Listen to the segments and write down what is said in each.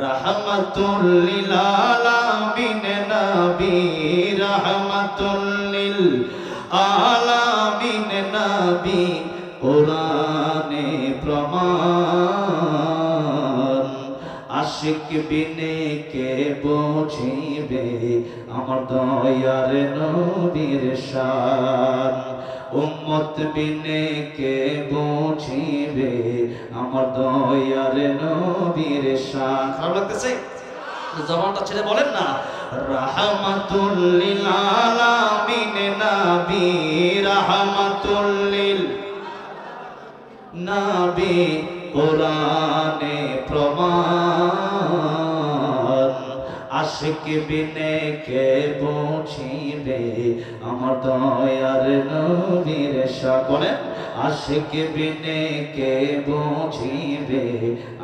রহমতুল্লিল আলামিন নবী রহমতুল্লিল আলামিন নবী কোরআনে প্রমাণ আশিক বিনে কে বুঝিবে? আমার দয়ার নবীর শান। উম্মত বিনে কে বুঝিবে? আমার দয়ার নবীর শান। খারাপ লাগতেছে? জবানটা ছেড়ে বলেন না। রাহমাতুল্লিল আলামিন নবী রাহমাতুল্লিল নবী, কোরআনে প্রমাণ আশিক বিনে কে বুঝিবে আমার দয়ার নবীর সকলে আশিক বিনে কে বুঝিবে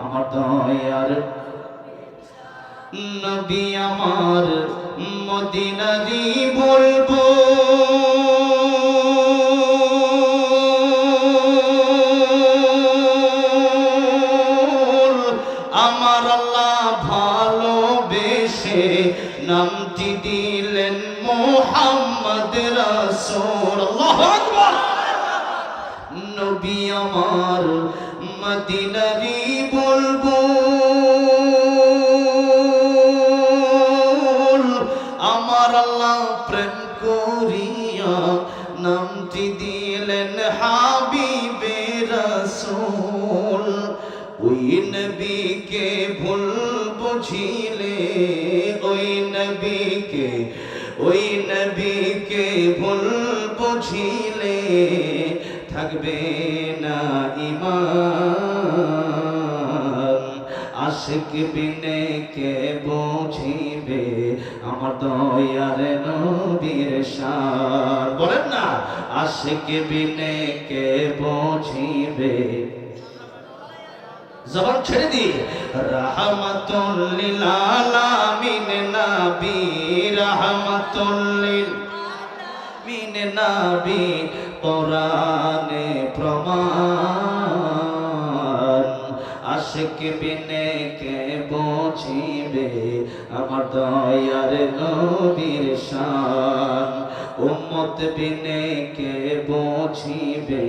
আমার দয়ার নবী আমার মদিনারি বলব। ভালোবেসে নামটি দিলেন মোহাম্মদ রাসূল নবী আমার মদিনারি বলব, আমার আল্লাহ প্রেম করিয়া নামটি দিলেন হাবিবে রসুল। ওই নবীকে ভুল বুঝিলে ওই নবীকে ওই নবীকে ভুল বুঝিলে থাকবে না ইমান আশিক বিনে কে বুঝিবে আমার দয়ার নবীর শান বলেন না, আশিক বিনে কে বুঝিবে জবান ছেড়ে দি রহমতুল্লিল আলামিন নবী রহমতুল্লিল মিন নবী কোরআনে প্রমাণ আশিক বিনে কে আমার দয়ার নবীর শান। উম্মত বিনে কে বুঝিবে?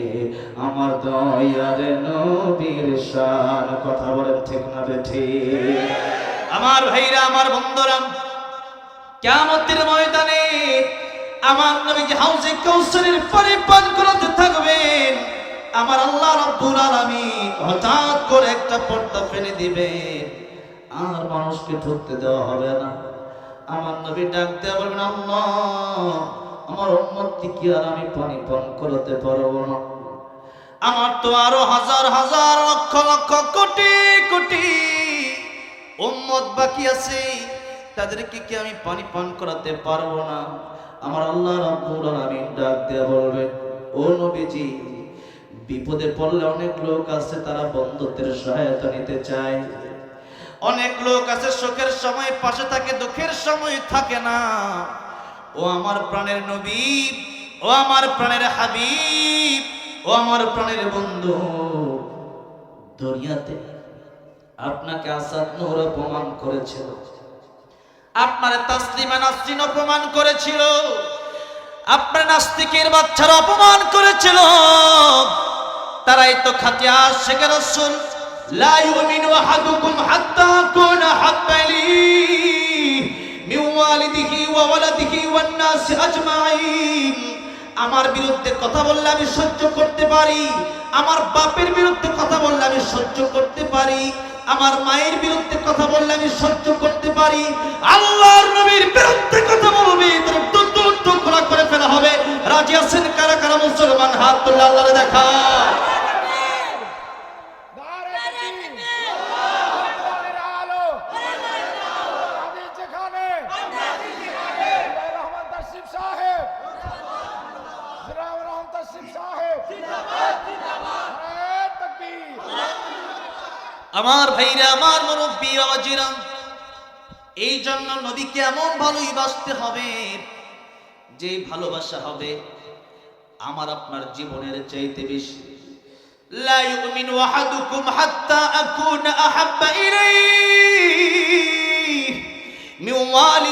আমার দয়ার নবীর শান। কথা বলেন ঠিক না ঠিক। আমার ভাইরা, আমার বন্ধুরা, কিয়ামতের ময়দানে আমার নবী যে হাউজে কৌশলের পানি পান করাতে থাকবেন। আমার আল্লাহ রাব্বুল আলামিন হঠাৎ করে একটা পর্দা ফেলে দিবেন। আর মানুষকে ঢুকতে দেওয়া হবে না। আমার নবী ডাক দেওয়া বলবেন, আল্লাহ, আমার উম্মতকে কি আর আমি পানি পান করাতে পারব না? আমার তো আরও হাজার হাজার, লক্ষ লক্ষ, কোটি কোটি উম্মত বাকি আছে। তাদেরকে কি আমি পানি পান করাতে পারব না? আমার আল্লাহ রাব্বুল আলামিন ডাক দিয়ে বলবে, ও নবীজি, বিপদে পড়লে অনেক লোক আছে, তারা বন্ধুত্বের সহায়তা নিতে চায়। অনেক লোক আছে সুখের সময়, পাশে থাকে, দুঃখের সময় থাকে না। ও আমার প্রাণের নবী, ও আমার প্রাণের হাবিব, ও আমার প্রাণের বন্ধু। দুনিয়াতে আপনাকে আসাদ নূর অপমান করেছিল, আপনার তাসলিমা নাসরিন অপমান করেছিল, আপনার নাস্তিকের বাচ্চারা অপমান করেছিল। তারাই তো খাতিয়া শেখ রসুল। ইউমিনু আহাদুকুম হাত্তা কুনা হাব্বালি মিন ওয়ালিদিহি ওয়া ওয়ালাদিহি ওয়ান নাস আজমাইন আমার বিরুদ্ধে কথা বললে আমি সহ্য করতে পারি, আমার বাপের বিরুদ্ধে কথা বললে আমি সহ্য করতে পারি, আমার মায়ের বিরুদ্ধে কথা বললে আমি সহ্য করতে পারি। আল্লাহর নবীর বিরুদ্ধে কথা বলবে টুকরা করে ফেলা হবে। রাজি আছেন কারা কারা মুসলমান? হাত তুলে আল্লাহরে দেখা আমার ভাইরা, আমার মুরব্বী বাবাজিরা এই জন্য নবীকে এমন ভালোই বাঁচতে হবে যে ভালোবাসা হবে আমার আপনার জীবনের চাইতে বেশি। لا يؤمن أحدكم حتى أكون أحب إليه من والدي